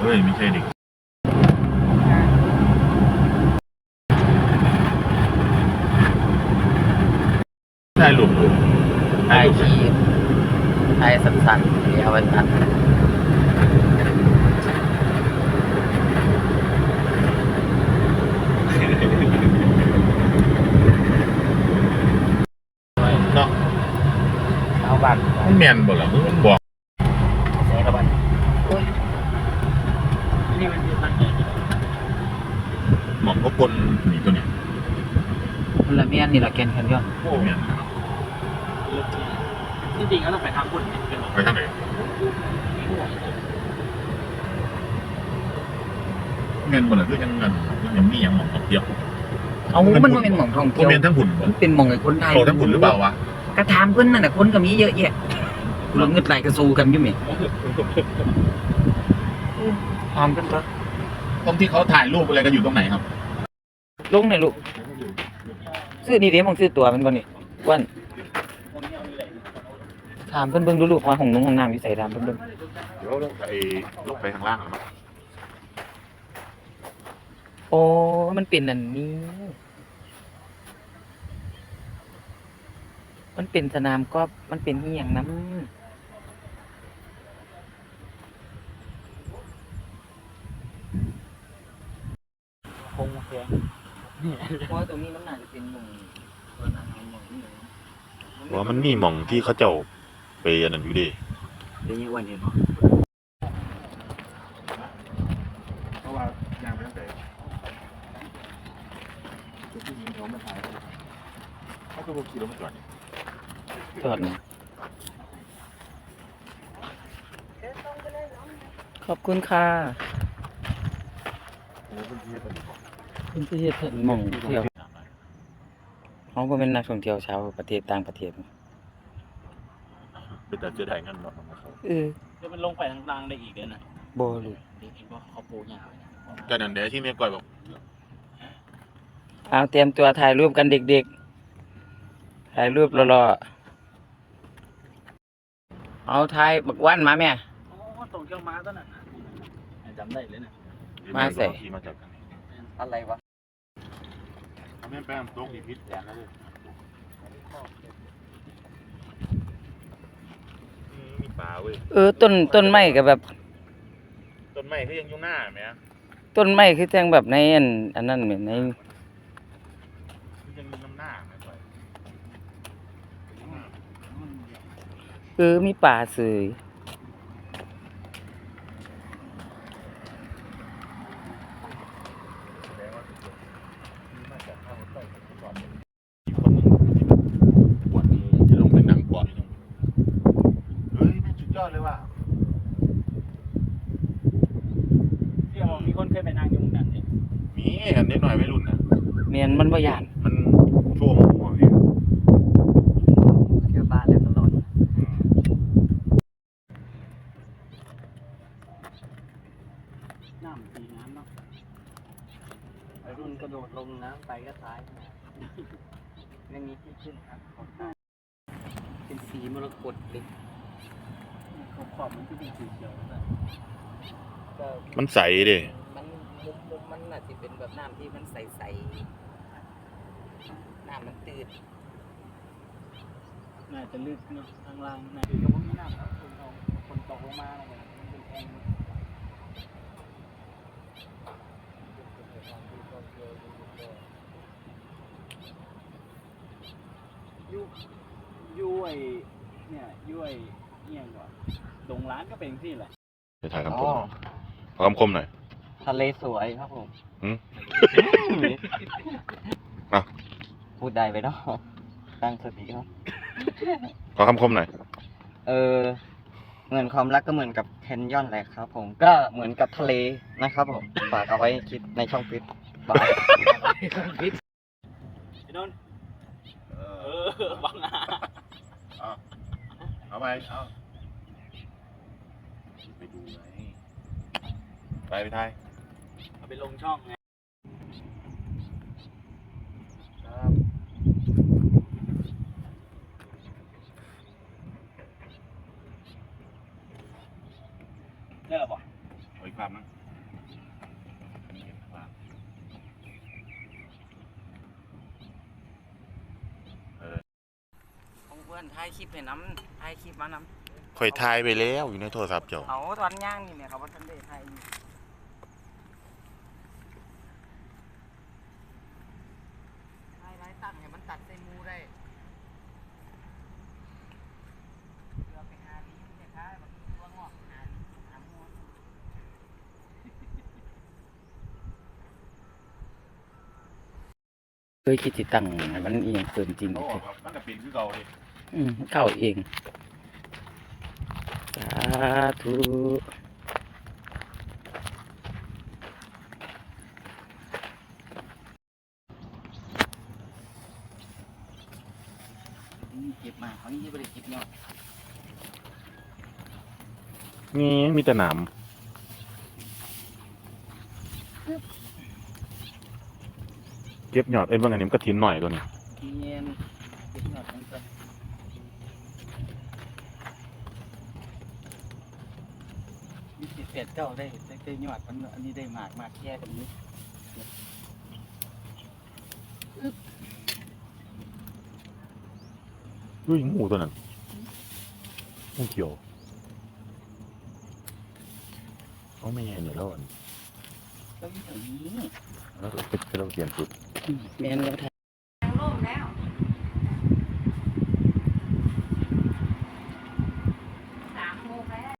เฮ้ย ไม่ใช่เด็กถ่ายรูปอยู่ไอทีไอสั้นๆเดี๋ยวเอาไว้ตัดเนาะเอาบัตรมันแมนบ่ล่ะมันบอก ใส่ระบัตรโอ้ย นี่มันคือตังค์ หมอง ก็คนนี่ตัวเนี้ยมันละเมียนนี่ละแกนแคนยอนโอ้แมนจริงๆก็ต้องไปทางบุญเป็นหรอไปทางไหนแมนบ่ล่ะคือยังเงินยังมีหยังหมองท่องเที่ยวเอามันบ่เป็นหม่องท่องบ่เที่ยวแม่นทั้งหุ่นบ่มันเป็นหม่องไอ้คนไทยโตทั้งหุ่นหรือเปล่าวะกระถามเพิ่นนั่นน่ะคนก็มีเยอะแยะลงเงินไหลกระซูกันอยู่แม่ถามกันตัวตรงที่เขาถ่ายรูปอะไรกันอยู่ตรงไหนครับ ลงหน่อยลูกซื้อนี่เด้มองซื้อตัวมันบ่นี่อ้วันถามเพิ่นเบิ่งดูลูกว่าห้องนงห้องน้ำอยู่ไสถามเพิ่นเบิ่งเดี๋ยวลงไปลงไปข้างล่างครับโอ้มันเป็นอันนี้ มันเป็นสนามกอล์ฟมันเป็นอีหยังนำคงแข็งนี่ เพราะว่าตรงนี้มันน่าจะเป็นหมุงเออน่าจะเป็นหมุงนี่เลยว่ามันมีหม่องที่เขาเจ้าไปอันนั้นอยู่ดิเดี๋ยวนี้อ้วันเห็นบ่เพราะว่าย่างไปตั้งแต่ผู้หญิงเขามาถ่ายเขาก็ขี่รถมาจอดทอดนะขอบคุณค่ะ โอ้เป็นที่เป็น คุณประเทศหม่องเที่ยว เขาก็เป็นนักท่องเที่ยวชาวประเทศต่างประเทศเป็นแต่เจอได้งั้นเนาะของเขาเออเดี๋ยวมันลงไปทางล่างได้อีกเลยนะบ่รู้เห็นว่าเขาปูยาวนะก็นั่นเดี๋ยวที่เมียก่อยบอกเอาเตรียมตัวถ่ายรูปกันเด็กๆ ถ่ายรูปรอๆ เอาถ่ายบักวันมาแม่ โอ้ตรงเที่ยวม้าต้นนั้นจำได้เลยนะมาใส่ขี่มาจากกันอะไรวะ ทำให้แป้งโต๊ะอีพิษแดนแล้วเลยมีป่าเว้ย เออต้นต้นไม้ก็แบบ ต้นไม้ที่ยังอยู่หน้าไหมอะต้นไม้คือจังแบบในอันอันนั้นเหมือนในที่ยังมีน้ำหน้าไหมก่อยเออมีป่าเสย อีกคนหนึงปวดมือที่ลงไปนั่งปวดอยู่ตรงเฮ้ยแม่งสุดยอดเลยว่ะ ที่เรามีคนเคยไปนั่งอยู่มุมนั้นเนี่ย มีอันนิดหน่อยไม่รุ่นนะ เมียนมันบ่ย่าน มัน ช่วงหัวพี่เที่ยวบ้านแล้วตลอดอืมน้ำตีน้ำเนาะไอ้รุ่นกระโดดลงน้ำไปก็ตายไม่มีที่ขึ้นครับเป็นสีมรกตเลยขอบขอบมันที่เป็นสีเขียวนะก็มันใสดิมันมุมมุมมันน่ะสิเป็นแบบน้ำที่มันใสๆ น้ำมันตืดน่าจะลึกเนาะข้างล่างน่าจะก็ไม่น้ำครับคนเอาคนตกลงมาอะไรเงี้ยมันเป็นแองยุยุไอเนี่ยยุไอเนี่ยก่อนดงร้านก็เป็นที่แหละจะถ่ายคำคมขอคำคมหน่อยทะเลสวยครับผมหืม อะ พูดได้ไปเนาะตั้งสติครับขอคำคมหน่อย เออ เหมือนความรักก็เหมือนกับแคนยอนแหละครับ ผมก็เหมือนกับทะเลนะครับผมฝากเอาไว้คิดในช่องฟิตบายไอ้นนท์เออบังอาเอาไปเอาไปดูไงไปไปไทยเอาไปลงช่องไง ครับ ได้หรอปะ โอ้ย ภาพมั้งเห็นภาพ ของเพื่อนถ่ายคลิปให้น้ำถ่ายคลิปมาน้ข่อยถ่ายไปแล้วอยู่ในโทรศัพท์เจ้าำเอาตอนย่างนี่แหม่ครับว่าท่านได้ถ่ายอยู่ถ่ายไว้ตั้งให้มันตัดใส่หมูได้เพื่อไปหาดีมันจะค้ายแบบตัวงอกหาดีหาหมูเคยคิดติตั้งให้มันเองเกินจริงเขาเถอออะกมันก็เป็นคือเก่าเลย อืมเข้าเองสาธุเก็บมาเขานี่ไม่ได้เก็บยอดนี่มีแต่หนามเก็บยอดเอ้ยเบิ่งอันนี้มันก็ทิ้นหน่อยตัวนี้ เงียนเก็บยอดมันก็มีสิบแปดเก้าได้ได้ได้ยอดมันอันนี้ได้หมากหมากแค่กันนี้อุ้ยงูตัวนั้นงูเขียวเขาไม่ใช่เนี่ยแล้วอันก็อยู่ตรงนี้แล้วเป็นเราเปลี่ยนจุด แม่นแล้ว